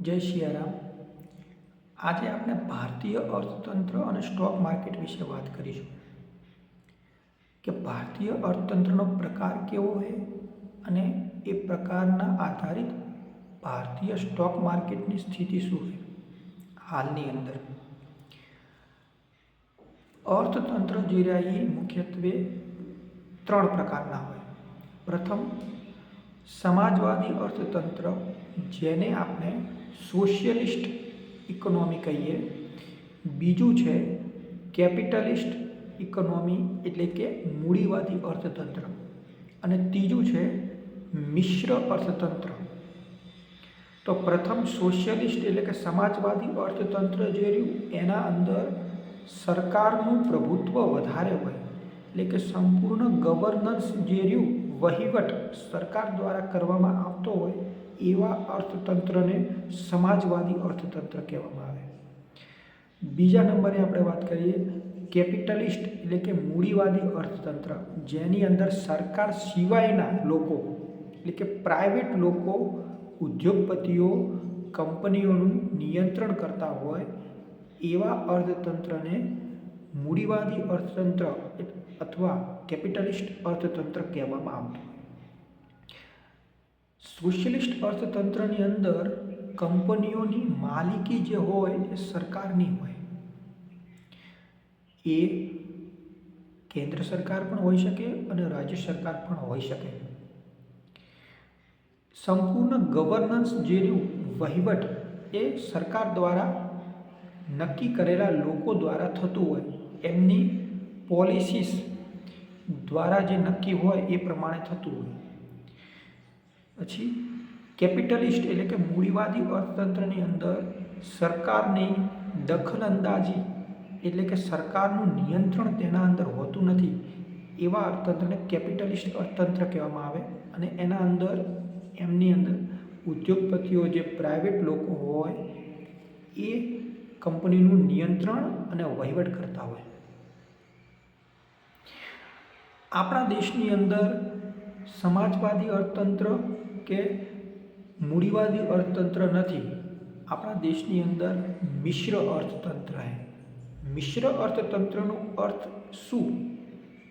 જય સિયારામ આજે આપણે ભારતીય અર્થતંત્ર અને સ્ટોક માર્કેટ વિશે વાત કરીશું. કે ભારતીય અર્થતંત્રનો પ્રકાર કેવો છે અને એ પ્રકારના આધારિત ભારતીય સ્ટોક માર્કેટની સ્થિતિ શું છે? હાલની અંદર. અર્થતંત્ર જે રહ્યા એ મુખ્યત્વે ત્રણ પ્રકારના હોય. પ્રથમ, સમાજવાદી અર્થતંત્ર જેને આપણે સોશિયલિસ્ટ ઇકોનોમી કહીએ. બીજું છે કેપિટલિસ્ટ ઇકોનોમી એટલે કે મૂડીવાદી અર્થતંત્ર. અને ત્રીજું છે મિશ્ર અર્થતંત્ર. તો પ્રથમ સોશિયલિસ્ટ એટલે કે સમાજવાદી અર્થતંત્ર જે રહ્યું, એના અંદર સરકારનું પ્રભુત્વ વધારે હોય. એટલે કે સંપૂર્ણ ગવર્નન્સ જે રહ્યું, વહીવટ સરકાર દ્વારા કરવામાં આવતો હોય એવા અર્થતંત્રને સમાજવાદી અર્થતંત્ર કહેવામાં આવે. બીજા નંબરે આપણે વાત કરીએ, કેપિટલિસ્ટ એટલે કે મૂડીવાદી અર્થતંત્ર, જેની અંદર સરકાર સિવાયના લોકો, એટલે કે પ્રાઇવેટ લોકો, ઉદ્યોગપતિઓ, કંપનીઓનું નિયંત્રણ કરતા હોય, એવા અર્થતંત્રને મૂડીવાદી અર્થતંત્ર અથવા કેપિટલિસ્ટ અર્થતંત્ર કહેવામાં આવતું. સોશિયલિસ્ટ અર્થતંત્રની અંદર કંપનીઓની માલિકી જે હોય એ સરકારની હોય. એ કેન્દ્ર સરકાર પણ હોઈ શકે અને રાજ્ય સરકાર પણ હોઈ શકે. સંપૂર્ણ ગવર્નન્સ જે રહ્યું વહીવટ એ સરકાર દ્વારા નક્કી કરેલા લોકો દ્વારા થતું હોય. એમની પોલિસીસ દ્વારા જે નક્કી હોય એ પ્રમાણે થતું હોય. પછી કેપિટલિસ્ટ એટલે કે મૂડીવાદી અર્થતંત્રની અંદર સરકારની દખલ અંદાજી એટલે કે સરકારનું નિયંત્રણ તેના અંદર હોતું નથી એવા અર્થતંત્રને કેપિટલિસ્ટ અર્થતંત્ર કહેવામાં આવે અને એના અંદર એમની અંદર ઉદ્યોગપતિઓ જે પ્રાઇવેટ લોકો હોય એ કંપનીનું નિયંત્રણ અને વહીવટ કરતા હોય. આપણા દેશની અંદર સમાજવાદી અર્થતંત્ર કે મૂડીવાદી અર્થતંત્ર નથી. આપણા દેશની અંદર મિશ્ર અર્થતંત્ર છે. મિશ્ર અર્થતંત્રનો અર્થ શું?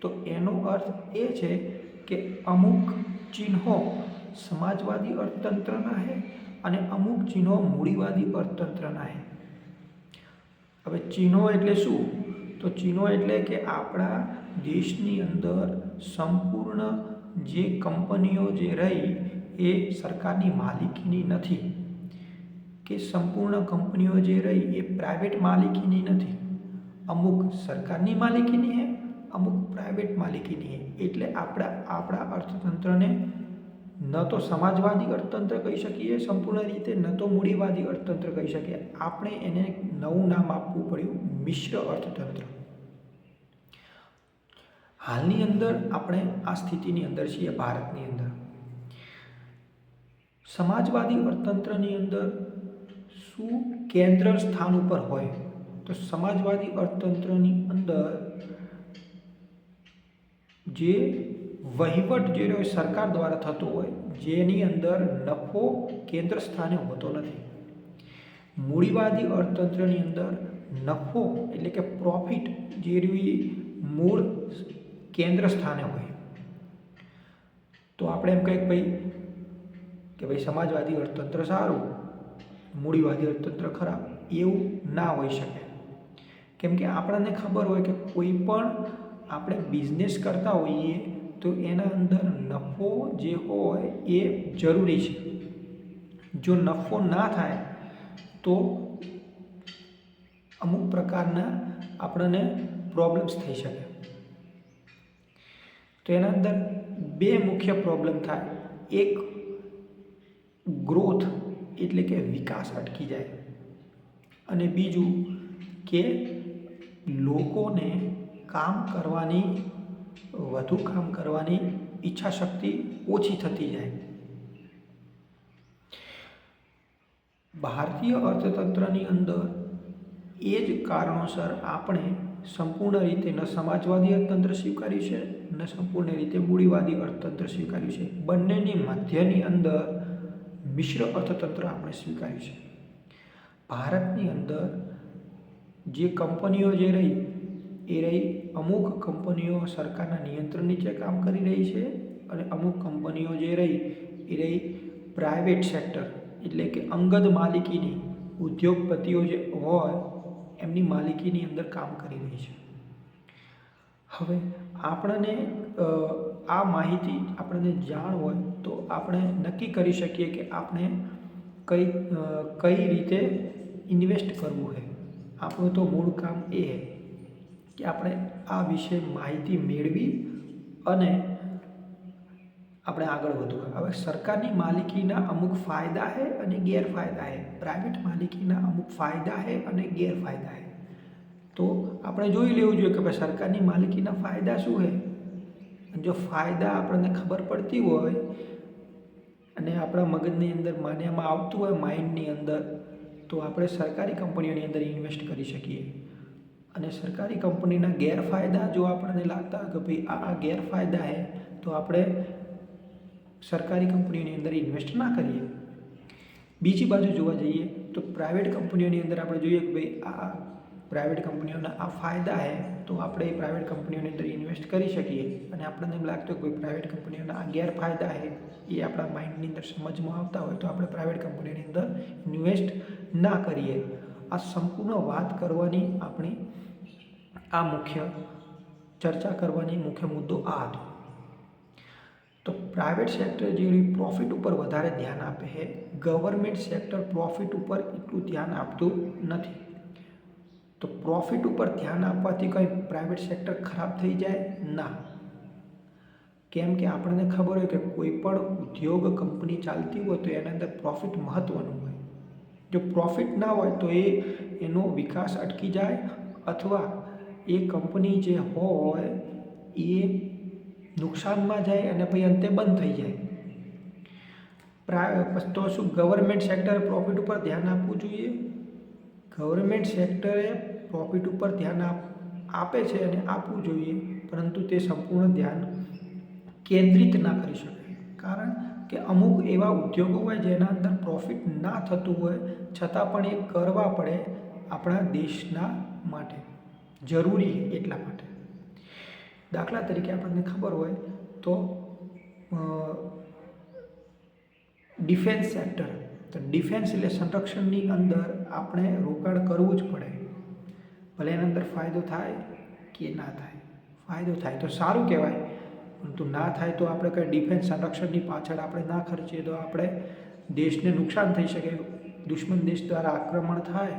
તો એનો અર્થ એ છે કે અમુક ચિહ્નો સમાજવાદી અર્થતંત્રના છે અને અમુક ચિહ્નો મૂડીવાદી અર્થતંત્રના છે. હવે ચિહ્નો એટલે શું? તો ચિહ્નો એટલે કે આપણા દેશની અંદર સંપૂર્ણ જે કંપનીઓ જે રહી એ સરકારની માલિકીની નથી કે સંપૂર્ણ કંપનીઓ જે રહી એ પ્રાઇવેટ માલિકીની નથી. અમુક સરકારની માલિકીની છે, અમુક પ્રાઇવેટ માલિકીની છે. એટલે આપણા આપણા અર્થતંત્રને ન તો સમાજવાદી અર્થતંત્ર કહી શકીએ સંપૂર્ણ રીતે, ન તો મૂડીવાદી અર્થતંત્ર કહી શકીએ. આપણે એને નવું નામ આપવું પડ્યું મિશ્ર અર્થતંત્ર. હાલની અંદર આપણે આ સ્થિતિની અંદર છીએ, ભારતની અંદર. સમાજવાદી અર્થતંત્રની અંદર શું કેન્દ્ર સ્થાન ઉપર હોય, તો સમાજવાદી અર્થતંત્રની અંદર જે વહીવટ જે રહ્યો સરકાર દ્વારા થતો હોય, જેની અંદર નફો કેન્દ્ર સ્થાને હોતો નથી. મૂડીવાદી અર્થતંત્રની અંદર નફો એટલે કે પ્રોફિટ જે રહ્યું મૂળ કેન્દ્ર સ્થાને હોય. તો આપણે એમ કંઈક ભાઈ, કે ભાઈ સમાજવાદી અર્થતંત્ર સારું, મૂડીવાદી અર્થતંત્ર ખરાબ, એવું ના હોઈ શકે. કેમ કે આપણને ખબર હોય કે કોઈ પણ આપણે બિઝનેસ કરતા હોઈએ તો એના અંદર નફો જે હોય એ જરૂરી છે. જો નફો ના થાય તો અમુક પ્રકારના આપણને પ્રોબ્લેમ્સ થઈ શકે. તો એના અંદર બે મુખ્ય પ્રોબ્લેમ થાય. એક ગ્રોથ એટલે કે વિકાસ અટકી જાય. અને બીજું કે લોકોને કામ કરવાની, વધુ કામ કરવાની ઈચ્છા શક્તિ ઓછી થતી જાય. ભારતીય અર્થતંત્રની અંદર એ જ કારણોસર આપણે સંપૂર્ણ રીતે ન સમાજવાદી અર્થતંત્ર સ્વીકાર્યું છે. ન સંપૂર્ણ રીતે મૂડીવાદી અર્થતંત્ર સ્વીકાર્યું છે. બંનેની મધ્યની અંદર મિશ્ર અર્થતંત્ર આપણે સ્વીકાર્યું છે. ભારતની અંદર જે કંપનીઓ જે રહી, એ રહી અમુક કંપનીઓ સરકારના નિયંત્રણ નીચે કામ કરી રહી છે અને અમુક કંપનીઓ જે રહી, એ રહી પ્રાઇવેટ સેક્ટર એટલે કે અંગત માલિકીની ઉદ્યોગપતિઓ જે હોય, એમની માલિકીની અંદર કામ કરી રહી છે. હવે આપણને આ માહિતી આપણને જાણ હોય તો આપણે નક્કી કરી શકીએ કે આપણે કઈ કઈ રીતે ઇન્વેસ્ટ કરવું છે આપણું તો મૂળ કામ એ છે કે આપણે આ વિશે માહિતી મેળવી અને આપણે આગળ વધવું. હવે સરકારની માલિકીના અમુક ફાયદા છે અને ગેરફાયદા છે પ્રાઇવેટ માલિકીના અમુક ફાયદા છે અને ગેરફાયદા છે તો આપણે જોઈ લેવું જોઈએ કે ભાઈ સરકારની માલિકીના ફાયદા શું છે? જો ફાયદા આપણને ખબર પડતી હોય અને આપણા મગજની અંદર માન્યામાં આવતું હોય માઇન્ડની અંદર, તો આપણે સરકારી કંપનીઓની અંદર ઇન્વેસ્ટ કરી શકીએ. અને સરકારી કંપનીના ગેરફાયદા જો આપણને લાગતા કે ભાઈ આ ગેરફાયદા છે, તો આપણે સરકારી કંપનીઓની અંદર ઇન્વેસ્ટ ના કરીએ. બીજી બાજુ જોવા જઈએ તો પ્રાઇવેટ કંપનીઓની અંદર આપણે જોઈએ કે ભાઈ આ પ્રાઇવેટ કંપનીઓના આ ફાયદા છે તો આપણે એ પ્રાઇવેટ કંપનીઓની અંદર ઇન્વેસ્ટ કરી શકીએ. અને આપણને એમ લાગતું કે ભાઈ પ્રાઇવેટ કંપનીઓના આ ગેરફાયદા છે એ આપણા માઇન્ડની અંદર સમજમાં આવતા હોય, તો આપણે પ્રાઇવેટ કંપનીઓની અંદર ઇન્વેસ્ટ ના કરીએ. આ સંપૂર્ણ વાત કરવાની આપણી આ મુખ્ય ચર્ચા કરવાની મુખ્ય મુદ્દો આ હતો. તો પ્રાઇવેટ સેક્ટર જે પ્રોફિટ ઉપર વધારે ધ્યાન આપે છે ગવર્મેન્ટ સેક્ટર પ્રોફિટ ઉપર એટલું ધ્યાન આપતું નથી. તો પ્રોફિટ ઉપર ધ્યાન આપવાથી કંઈ પ્રાઇવેટ સેક્ટર ખરાબ થઈ જાય ના કેમ કે આપણને ખબર હોય કે કોઈ પણ ઉદ્યોગ કંપની ચાલતી હોય તો એના અંદર પ્રોફિટ મહત્ત્વનું હોય જો પ્રોફિટ ના હોય તો એ એનો વિકાસ અટકી જાય અથવા એ કંપની જે હોય એ નુકસાનમાં જાય અને પછી અંતે બંધ થઈ જાય પ્રા તો શું ગવર્મેન્ટ સેક્ટરે પ્રોફિટ ઉપર ધ્યાન આપવું જોઈએ ગવર્મેન્ટ સેક્ટરે પ્રોફિટ ઉપર ધ્યાન આપ છે અને આપવું જોઈએ, પરંતુ તે સંપૂર્ણ ધ્યાન કેન્દ્રિત ના કરી શકે કારણ કે અમુક એવા ઉદ્યોગો હોય જેના અંદર પ્રોફિટ ના થતું હોય, છતાં પણ એ કરવા પડે આપણા દેશના માટે. જરૂરી એટલા માટે. દાખલા તરીકે આપણને ખબર હોય તો ડિફેન્સ સેક્ટર તો ડિફેન્સ એટલે સંરક્ષણની અંદર આપણે રોકાણ કરવું જ પડે. ભલે એના અંદર ફાયદો થાય કે ના થાય. ફાયદો થાય તો સારું કહેવાય. પરંતુ ના થાય તો આપણે કંઈ ડિફેન્સ સંરક્ષણની પાછળ આપણે ના ખર્ચીએ તો આપણે દેશને નુકસાન થઈ શકે. દુશ્મન દેશ દ્વારા આક્રમણ થાય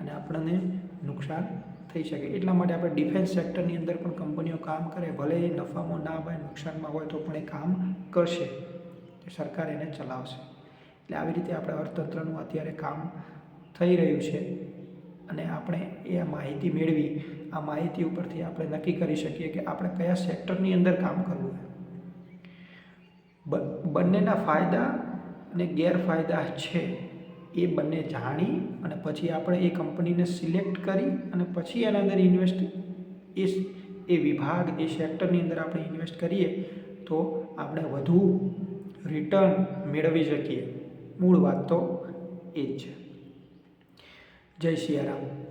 અને આપણને નુકસાન થઈ શકે. એટલા માટે આપણે ડિફેન્સ સેક્ટરની અંદર પણ કંપનીઓ કામ કરે. ભલે એ નફામાં ના હોય, નુકસાનમાં હોય તો પણ એ કામ કરશે. સરકાર એને ચલાવશે. એટલે આવી રીતે આપણે અર્થતંત્રનું અત્યારે કામ થઈ રહ્યું છે. અને આપણે એ માહિતી મેળવી, આ માહિતી ઉપરથી આપણે નક્કી કરી શકીએ કે આપણે કયા સેક્ટરની અંદર કામ કરવું બંનેના ફાયદા અને ગેરફાયદા છે, એ બંને જાણી અને પછી આપણે એ કંપનીને સિલેક્ટ કરી અને પછી એના અંદર ઇન્વેસ્ટ, એ એ વિભાગ, એ સેક્ટરની અંદર આપણે ઇન્વેસ્ટ કરીએ, તો આપણે વધુ રિટર્ન મેળવી શકીએ. મૂળ વાત તો એ જ છે. જય સિયારામ